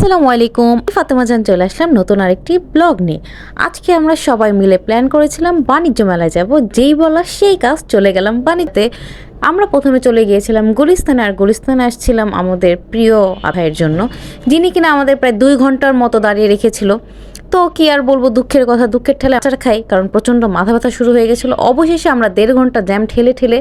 আসসালামু আলাইকুম। ফাতেমা জান চলে আসলাম নতুন আরেকটি ব্লগ নিয়ে। আজকে আমরা সবাই মিলে প্ল্যান করেছিলাম বাণিজ্য মেলায় যাব। যেই বলা সেই কাজ চলে গেলাম বাণিতে। আমরা প্রথমে চলে গিয়েছিলাম গুলিস্তানে আর গুলিস্তানে আসছিলাম আমাদের প্রিয় আভাইয়ের জন্য। যিনি কিনা আমাদের প্রায় দুই ঘণ্টার মতো দাঁড়িয়ে রেখেছিল। তো কি আর বলব, দুঃখের কথা, দুঃখের ঠেলে আচার খাই, কারণ প্রচণ্ড মাথা ব্যথা শুরু হয়ে গেছিল। অবশেষে আমরা দেড় ঘণ্টা জ্যাম ঠেলে ঠেলে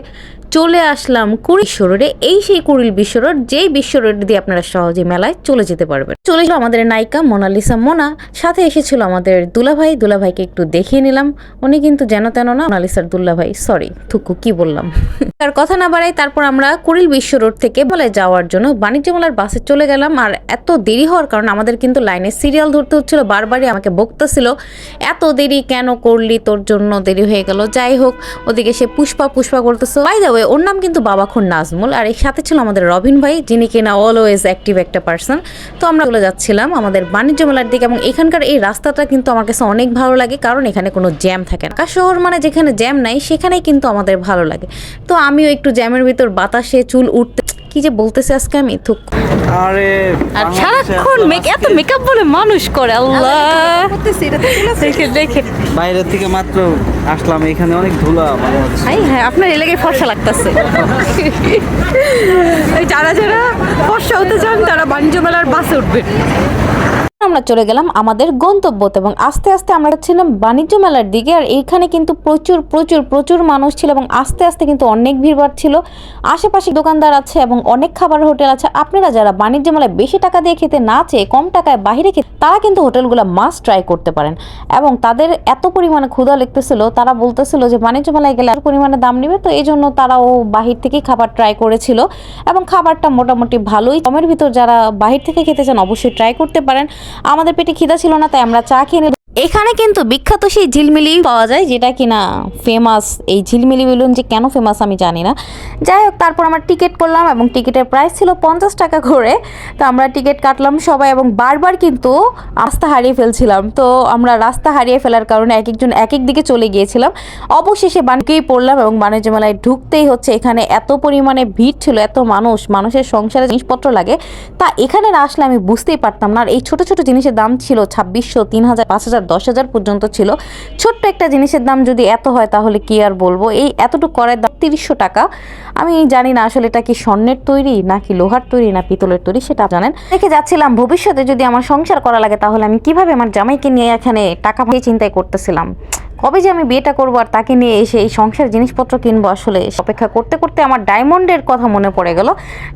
চলে আসলাম কুড়ি বিশ্ব রোডে এই সেই কুড়িল বিশ্ব রোড যেই বিশ্ব রোড দিয়ে আপনারা সহজে মেলায় চলে যেতে পারবেন। চলে এলো আমাদের নায়িকা মোনালিসা মোনা, সাথে এসেছিল আমাদের দুলাভাই। দুলাভাইকে একটু দেখিয়ে নিলাম, উনি কিন্তু যেন তেন না, মোনালিসার দুল্লাভাই সরি থুকু, কি বললাম? তার কথা না বাড়াই তারপর আমরা কুড়িল বিশ্ব রোড থেকে বলে যাওয়ার জন্য বাণিজ্য মেলার বাসে চলে গেলাম, আর এত দেরি হওয়ার কারণ আমাদের কিন্তু লাইনে সিরিয়াল ধরতে হচ্ছিল, বারবারই আমাকে বকতেছিল, এত দেরি কেন করলি? তোর জন্য দেরি হয়ে গেল। যাই হোক, ওদিকে সে পুষ্পা পুষ্পা করতেছে বাই দ্য ওর নাম কিন্তু বাবাখন নাজমুল, আর এর সাথে ছিল আমাদের রবিন ভাই, যিনি কিনা অলওয়েজ অ্যাক্টিভ একটা পার্সন তো আমরা চলে যাচ্ছিলাম আমাদের বাণিজ্য মেলার দিকে, এবং এখানকার এই রাস্তাটা কিন্তু আমার কাছে অনেক ভালো লাগে, কারণ এখানে কোনো জ্যাম থাকে না। শহর মানে যেখানে জ্যাম নাই, সেখানেই কিন্তু আমাদের ভালো লাগে। তো আমিও একটু জ্যামের ভিতর বাতাসে চুল উঠতে কি যে বলতেছে আজকে আমি? থুক আরে আর সারাক্ষণ মেক এত মেকআপ বলে মানুষ করে আল্লাহ দেখে দেখে। বাইরে থেকে মাত্র আসলাম এখানে অনেক ধুলা হচ্ছে। হাই হ্যাঁ আপনার এলাকায় ফর্সা লাগতেছে। এই যারা যারা ফর্সা হতে চান তারা বাণিজ্য মেলার বাসে উঠবেন। আমরা চলে গেলাম আমাদের গন্তব্যতে এবং আস্তে আস্তে আমরা ছিলাম বাণিজ্য মেলার দিকে আর এইখানে কিন্তু প্রচুর প্রচুর প্রচুর মানুষ ছিল এবং আস্তে আস্তে কিন্তু অনেক ভিড়ভাড় ছিল। আশেপাশে দোকানদার আছে এবং অনেক খাবার হোটেল আছে। আপনারা যারা বাণিজ্য মেলায় বেশি টাকা দিয়ে খেতে না চেয়ে কম টাকায় বাইরে খেতে, তারা কিন্তু হোটেলগুলো মাস্ট ট্রাই করতে পারেন। এবং তাদের এত পরিমাণে ক্ষুধা লিখতেছিল তারা বলতেছিল যে বাণিজ্য মেলায় গেলে এত পরিমাণে দাম নেবে, তো এই জন্য তারাও বাহির থেকেই খাবার ট্রাই করেছিল। এবং খাবারটা মোটামুটি ভালোই। কমের ভিতর যারা বাহির থেকে খেতে চান, অবশ্যই ট্রাই করতে পারেন। আমাদের পেটে খিদা ছিল না তাই আমরা চা খেয়ে। এখানে কিন্তু বিখ্যাত সেই ঝিলমিলি পাওয়া যায়, যেটা কিনা ফেমাস এই ঝিলমিলি বেলুন যে কেন ফেমাস আমি জানি না। যাই হোক, তারপর আমরা টিকিট করলাম এবং টিকিটের প্রাইস ছিল পঞ্চাশ টাকা করে। তো আমরা টিকিট কাটলাম সবাই এবং বারবার কিন্তু রাস্তা হারিয়ে ফেলছিলাম। তো আমরা রাস্তা হারিয়ে ফেলার কারণে এক একজন এক এক দিকে চলে গিয়েছিলাম। অবশেষে বাণিজ্যেই পড়লাম এবং বাণিজ্য মেলায় ঢুকতেই হচ্ছে, এখানে এত পরিমাণে ভিড় ছিল, এত মানুষ, মানুষের সংসারে জিনিসপত্র লাগে। তা এখানে না আসলে আমি বুঝতেই পারতাম না। আর এই ছোট ছোট জিনিসের দাম ছিল ছাব্বিশশো, তিন হাজার, পাঁচ হাজার দশ হাজার পর্যন্ত ছিল। ছোট্ট একটা জিনিসের দাম যদি এত হয়, তাহলে কি আর বলব? এই এতটুকু করার দাম তিরিশশো টাকা। আমি জানি না আসলে এটা কি স্বর্ণের তৈরি, নাকি লোহার তৈরি, না পিতলের তৈরি, সেটা জানেন। দেখে যাচ্ছিলাম, ভবিষ্যতে যদি আমার সংসার করা লাগে, তাহলে আমি কীভাবে আমার জামাইকে নিয়ে এখানে টাকা চিন্তায় করতেছিলাম। কবে যে আমি বিয়েটা করব আর তাকে নিয়ে এসে এই সংসার জিনিসপত্র কিনবো আসলে অপেক্ষা করতে করতে আমার ডায়মন্ডের কথা মনে পড়ে গেল।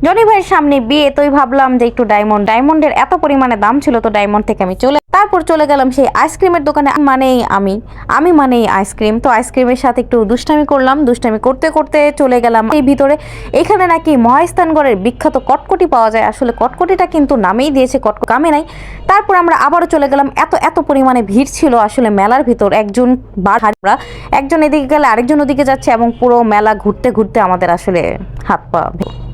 জনি ভাইয়ের সামনে বিয়ে তোই ভাবলাম যে একটু ডায়মন্ড, ডায়মন্ডের এত পরিমাণে দাম ছিল তো ডায়মন্ড থেকে আমি চলে তারপর চলে গেলাম সেই আইসক্রিমের দোকানে। মানেই আমি আমি মানেই আইসক্রিম, তো আইসক্রিমের সাথে একটু দুষ্টামি করলাম, দুষ্টামি করতে করতে চলে গেলাম এই ভিতরে। এখানে নাকি মহাস্থানগড়ের বিখ্যাত কটকটি পাওয়া যায়, আসলে কটকটিটা কিন্তু নামেই দিয়েছে কটক, কামে নাই। তারপর আমরা আবারও চলে গেলাম, এত এত পরিমাণে ভিড় ছিল আসলে মেলার ভিতর, একজন একজন এদিকে গেলে আরেকজন ওদিকে যাচ্ছে এবং পুরো মেলা ঘুরতে ঘুরতে আমাদের আসলে হাত পা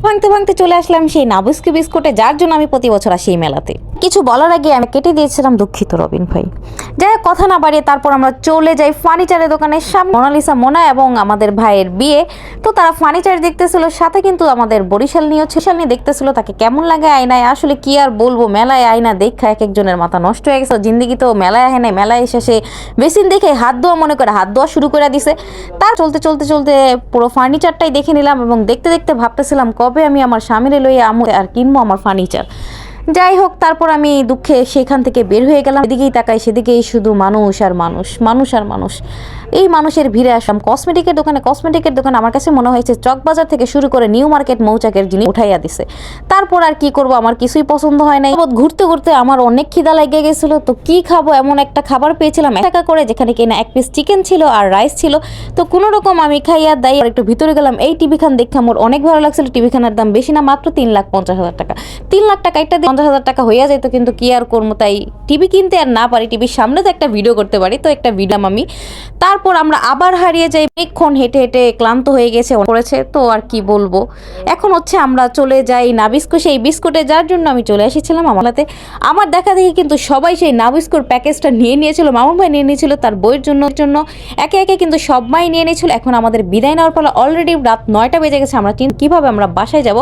ভাঙতে ভাঙতে চলে আসলাম সেই নাবুস্কি বিস্কুটে, যার জন্য আমি প্রতি বছর আসি এই মেলাতে। কিছু বলার আগে আমি কেটে দিয়েছিলাম দুঃখিত রবিন ভাই। যাই কথা না বাড়িয়ে তারপর আমরা চলে যাই ফার্নিচারের দোকানের সামনে। মোনালিসা, মোনা এবং আমাদের ভাইয়ের বিয়ে। তো তারা ফার্নিচার দেখতেছিল, সাথে কিন্তু আমাদের বরিশাল নিয়েও ছিশাল নিয়ে দেখতেছিল, তাকে কেমন লাগে আয়নায়? আসলে কি আর বলব, মেলায় আয়না দেখা এক একজনের মাথা নষ্ট হয়ে গেছে। জিন্দিগি তো মেলায় আহে নাই, মেলায় এসে সে বেসিন দেখে হাত ধোয়া মনে করে, হাত ধোয়া শুরু করে দিছে। তার চলতে চলতে চলতে পুরো ফার্নিচারটাই দেখে নিলাম এবং দেখতে দেখতে ভাবতেছিলাম, কবে আমি আমার স্বামীরে লইয়ে আমু আর কিনবো আমার ফার্নিচার? যাই হোক, তারপর আমি দুঃখে সেখান থেকে বের হয়ে গেলাম। এদিকেই তাকাই, সেদিকেই শুধু মানুষ আর মানুষ মানুষ আর মানুষ। এই মানুষের ভিড়ে আসলাম। কসমেটিকের দোকানে কসমেটিকের দোকানে আমার কাছে মনে হয়েছে চকবাজার থেকে শুরু করে নিউ মার্কেট মৌচাকের জিনিস উঠাইয়া দিছে। তারপর আর কি করব? আমার কিছুই পছন্দ হয় নাই। ঘুরতে ঘুরতে আমার অনেক খিদা লেগে গেছিল। তো কি খাব? এমন একটা খাবার পেয়েছিলাম। এক টাকা করে যেখানে কিনা এক পিস চিকেন ছিল আর রাইস ছিল। তো কোনো রকম আমি খাইয়া দাই আর একটু ভিতরে গেলাম। এই টিভি খান দেখে আমার অনেক ভালো লাগছিল। টিভি খানের দাম বেশি না, মাত্র তিন লাখ পঞ্চাশ হাজার টাকা। তিন লাখ টাকা একটা পঞ্চাশ হাজার টাকা হইয়া যেত কিন্তু কি আর করব? তাই টিভি কিনতে আর না পারি টিভির সামনে তো একটা ভিডিও করতে পারি, তো একটা ভিডিও আমি। তারপর আমরা আবার হারিয়ে যাই, অনেকক্ষণ হেঁটে হেঁটে ক্লান্ত হয়ে গেছে পড়েছে তো আর কি বলব? এখন হচ্ছে আমরা চলে যাই নাবিস্কো সেই বিস্কুটে যার জন্য আমি চলে এসেছিলাম আমালাতে আমার দেখা দেখি কিন্তু সবাই সেই নাবিস্কোর প্যাকেজটা নিয়ে নিয়েছিল মামুন ভাই নিয়ে নিয়েছিল, তার বইয়ের জন্য জন্য। একে একে কিন্তু সবাই নিয়ে নিয়েছিল, এখন আমাদের বিদায় নেওয়ার ফলে অলরেডি রাত নয়টা বেজে গেছে, আমরা কীভাবে আমরা বাসায় যাব?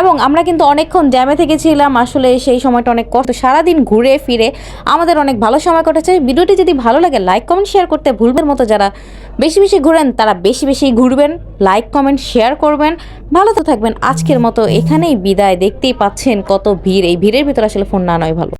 এবং আমরা কিন্তু অনেকক্ষণ জ্যামে থেকেছিলাম, আসলে সেই সময়টা অনেক কষ্ট। সারাদিন ঘুরে ফিরে আমাদের অনেক ভালো সময় কেটেছে ভিডিওটি যদি ভালো লাগে লাইক কমেন্ট শেয়ার করতে ভুলবেন মতো যারা বেশি বেশি ঘুরেন, তারা বেশি বেশি ঘুরবেন। লাইক কমেন্ট শেয়ার করবেন। ভালো তো থাকবেন। আজকের মতো এখানেই বিদায়। দেখতেই পাচ্ছেন কত ভিড়। এই ভিড়ের ভিতরে আসলে ফোন না নয় ভালো।